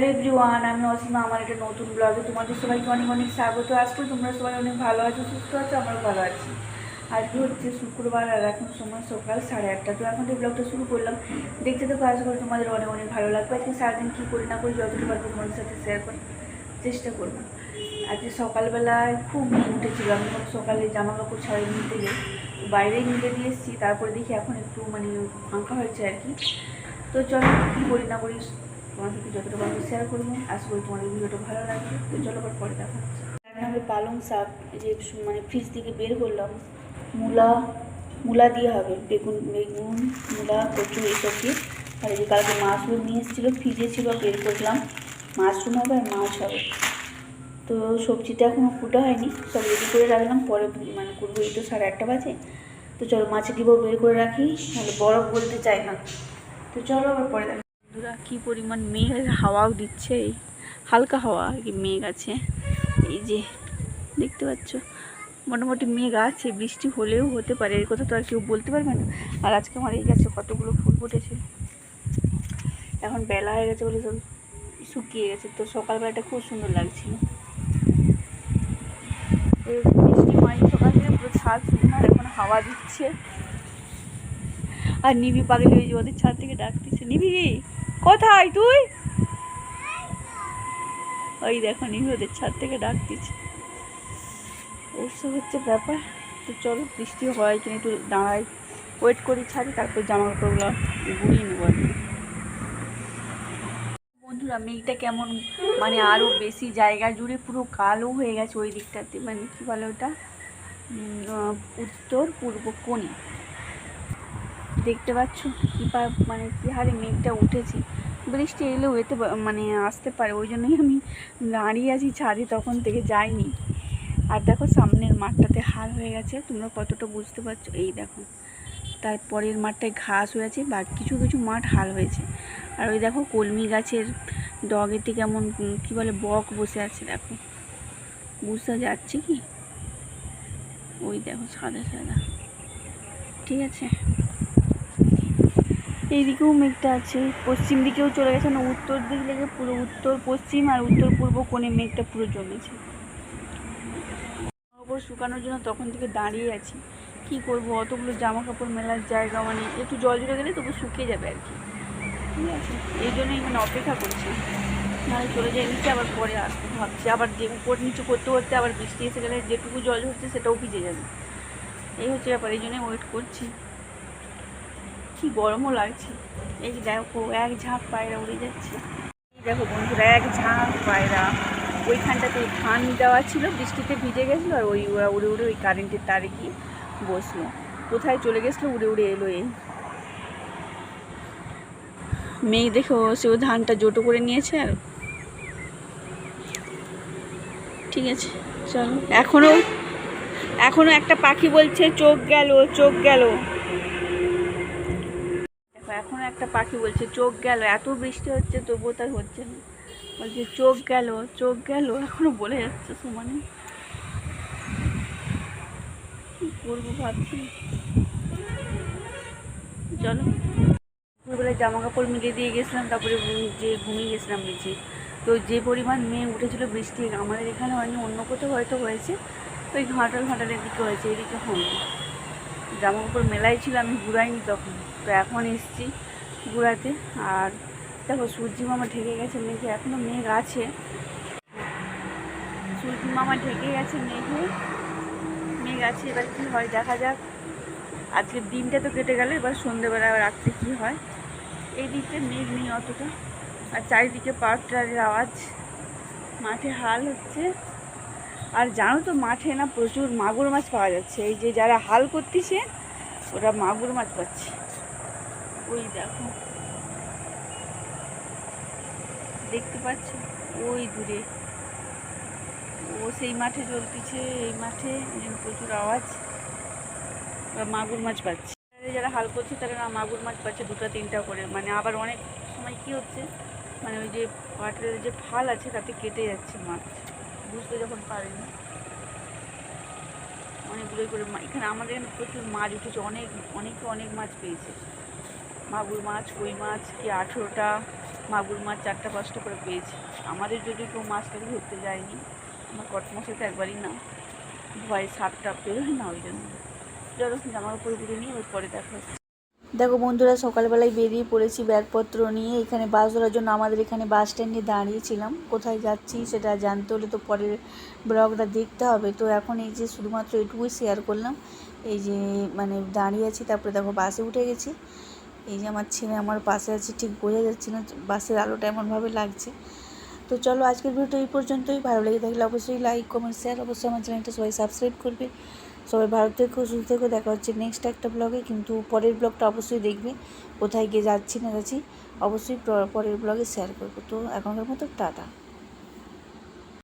Hello everyone আমি অসীমা, আমার একটা নতুন ব্লগে তোমাদের সবাইকে অনেক অনেক স্বাগত। আজকে তোমরা সবাই অনেক ভালো আছো, সুস্থ আছো, আমরাও ভালো আছি। আজকে হচ্ছে শুক্রবার আর এখন সময় সকাল সাড়ে আটটা। তো এখন এই ব্লগটা শুরু করলাম। দেখতে দেখো আশা করি তোমাদের অনেক অনেক ভালো লাগবে। আজকে সারাদিন কী করি না করি যতটুকু পারব তোমাদের সাথে শেয়ার করার চেষ্টা করব। আজকে সকালবেলায় খুব ঘুম উঠেছিল। আমি সকালে জামা কাপড় ছাড়িয়ে নিতে গিয়ে বাইরেই মিলে দিয়ে এসেছি। তারপরে দেখি এখন একটু মানে ফাঁকা হয়েছে আর কি। তো চলো কী করি না করি তোমার সাথে যতটা পারব শেয়ার করব। আশা করি তোমাদের ভিডিওটা ভালো লাগবে। তো চলো আবার পরে দেখা হচ্ছে। হবে পালং শাক যে মানে ফ্রিজ থেকে বের করলাম। মূলা মূলা দিয়ে হবে। বেগুন বেগুন, মূলা, কচু এইসব দিয়ে। আর এই কালকে মাশরুম নিয়ে এসেছিল ফ্রিজে ছিল, বের করলাম। মাশরুম হবে আর মাছ হবে। তো সবজিটা এখনও ফুটা হয়নি। সব রেডি করে রাখলাম। পরে মানে করব, এই তো সাড়ে আটটা বাজে। তো চলো মাছের ডিবাও বের করে রাখি। নাহলে বরফ বলতে চাই না। তো চলো আবার পরে বন্ধুরা, কী পরিমাণ মেঘের হাওয়াও দিচ্ছে এই হালকা হাওয়া আর কি মেঘ আছে। এই যে, দেখতে পাচ্ছ, মোটামুটি মেঘ আছে, বৃষ্টি হলেও হতে পারে, এর কথা তো আর কেউ বলতে পারবে না। আর আজকে আমার এই গাছে কতগুলো ফুল ফুটেছে। এখন বেলা হয়ে গেছে বলে সব শুকিয়ে গেছে, তো সকালবেলাটা খুব সুন্দর লাগছিল। বৃষ্টি হয়নি থেকে পুরো ছাদ সুন্দর এখন হাওয়া দিচ্ছে। আর নিবি পাগলি ওই যে ওদের ছাদ থেকে ডাকতেছে, নিবি? কোথায় তুই? ওই দেখো ওদের ছাদ থেকে ডাকতেছে এইসব হচ্ছে ব্যাপার। তো চলো, বৃষ্টি হয় কিনা একটু দাঁড়াই। ওয়েট করি ছাড়ি তারপর জামা কাপড়গুলো গুড়িয়ে নেব আর বন্ধুরা, মেঘটা কেমন? মানে আরও বেশি জায়গা জুড়ে পুরো কালো হয়ে গেছে ওই দিকটাতে। মানে কী বলে ওটা? উত্তর পূর্ব কোণে। দেখতে পাচ্ছ? কী মানে কী হারে মেঘটা উঠেছে। বৃষ্টি এলেও এতে মানে আসতে পারে, ওই জন্যই আমি দাঁড়িয়ে আছি ছাদে, তখন থেকে যাইনি। আর দেখো, সামনের মাঠটাতে হাল হয়ে গেছে, তোমরা কতটা বুঝতে পারছ? এই দেখো তারপরের মাঠটায় ঘাস হয়েছে, বা কিছু কিছু মাঠ হাল হয়েছে। আর ওই দেখো, কলমি গাছের ডগেতে কেমন কী বলে, বক বসে আছে, দেখো। বুঝতে যাচ্ছে কি? ওই দেখো, সাদা সাদা। ঠিক আছে। এইদিকেও মেঘটা আছে। পশ্চিম দিকেও চলে গেছে না, উত্তর দিক লেগে পুরো উত্তর পশ্চিম আর উত্তর পূর্ব কোণে মেঘটা পুরো জমেছে। কাপড় শুকানোর জন্য তখন থেকে দাঁড়িয়ে আছি। কি করব? অতগুলো জামা কাপড় মেলার জায়গা মানে একটু জল জুড়ে গেলে তবু শুকিয়ে যাবে আর কি। ঠিক আছে। এই জন্যই মানে অপেক্ষা করছি। নাহলে চলে যাই নিচে, আবার পরে আসব ভাবছি। আবার যে উপর নিচু করতে করতে আবার বৃষ্টি এসে গেলে যেটুকু জল হচ্ছে সেটাও ভিজে যাবে। এই হচ্ছে ব্যাপার, এই জন্যই ওয়েট করছি। কি গরমও লাগছে। এই যে দেখো, এক ঝাঁপ পায়রা উড়ে যাচ্ছে। এই দেখো বন্ধুরা, এক ঝাঁপ পায়রা। ওইখানটাতে ধান দেওয়া ছিল, বৃষ্টিতে ভিজে গেছিল আর ওই ওরা উড়ে উড়ে ওই কারেন্টের তারে গিয়ে বসল। কোথায় চলে গেছিল, উড়ে উড়ে এলো এই। মেঘ দেখো ও ধানটা জোটো করে নিয়েছে আর। ঠিক আছে, চলো। এখনও এখনও একটা পাখি বলছে, চোখ গেল চোখ গেল। একটা পাখি বলছে, চোখ গেল, এত বৃষ্টি হচ্ছে, তবুও তার হচ্ছে না। বলছে, চোখ গেল চোখ গেল। এখনও বলে যাচ্ছে সমানে। কি করব ভাবছি। চলো। দুপুরবেলায় জামা কাপড় মিলিয়ে দিয়ে গেছিলাম, তারপরে যে ঘুমিয়ে গেছিলাম নিচে। তো যে পরিমাণ মেয়ে উঠেছিল বৃষ্টি, আমাদের এখানে হয়নি, অন্য কোথাও হয়তো হয়েছে। ওই ঘাটাল ঘাটালের দিকে হয়েছে, এদিকে হয়নি। জামা কাপড় মেলাই ছিল, আমি ঘুরাইনি তখন। তো এখন এসছি। ঘুরাতে আর দেখো, সূর্যি মামা ঢেকে গেছে মেঘে এখনও মেঘ আছে। সূর্যি মামা ঢেকে গেছে মেঘে। মেঘ আছে, এবার কী হয় দেখা যাক। আজকের দিনটা তো কেটে গেল, এবার সন্ধ্যেবেলা আবার রাত্রে কী হয়। এই দিকটা মেঘ নেই অতটা। আর চারিদিকে পাটটারের আওয়াজ। মাঠে হাল হচ্ছে। আর জানো তো, মাঠে না প্রচুর মাগুর মাছ পাওয়া যাচ্ছে। এই যে যারা হাল করতেছে, ওরা মাগুর মাছ পাচ্ছে। ওই দেখো। দেখতে পাচ্ছ? ওই দূরে। ও সেই মাঠে জ্বলতেছে, এই মাঠে প্রচুর আওয়াজ। মাগুর মাছ পাচ্ছে। যারা হাল করছে, তারা না মাগুর মাছ পাচ্ছে দুটো, তিনটা করে। মানে আবার অনেক সময় কি হচ্ছে মানে ওই যে পাটের যে ফাল আছে, তাতে কেটে যাচ্ছে মাছ। বুঝতে যখন পারে না অনেকগুলোই করে এখানে আমাদের প্রচুর মাছ উঠেছে। অনেক, অনেকে অনেক মাছ পেয়েছে। মাগুর মাছ, কই মাছ, কি আঠেরোটা মাগুর মাছ চারটা, পাঁচটা করে পেয়েছি। আমাদের যদি কেউ মাছটাকে ধরতে যায়নি, আমার কটমাসে তো একবারই না। ভয় সাতটা পেরোয় না ওই জন্য। চলো জামা কাপড় ঘুরে নিয়ে ওই পরে দেখা দেখো বন্ধুরা, সকালবেলায় বেরিয়ে পড়েছি ব্যাগপত্র নিয়ে। এখানে বাস ধরার জন্য আমাদের এখানে বাস স্ট্যান্ডে দাঁড়িয়েছিলাম। কোথায় যাচ্ছি সেটা জানতে হলে তো পরের ব্লগটা দেখতে হবে। তো এখন এই যে শুধুমাত্র এটুকুই শেয়ার করলাম। এই যে মানে দাঁড়িয়ে আছি, তারপরে দেখো বাসে উঠে গেছি। এই যে আমার ছেলে আমার পাশে আছে, ঠিক বোঝা যাচ্ছে না বাসের আলোটা এমনভাবে লাগছে। তো চলো আজকের ভিডিওটা এই পর্যন্তই। ভালো লেগে থাকলে অবশ্যই লাইক কমেন্ট শেয়ার অবশ্যই আমার চ্যানেলটা সবাই সাবস্ক্রাইব করবে। সবাই ভালো থেকো, সুস্থ থেকো। দেখা হচ্ছে নেক্সট একটা ব্লগে কিন্তু পরের ব্লগটা অবশ্যই দেখবে, কোথায় গিয়ে যাচ্ছি না যাচ্ছি অবশ্যই পরের ব্লগে শেয়ার করব। তো এখনকার মতো টাটা।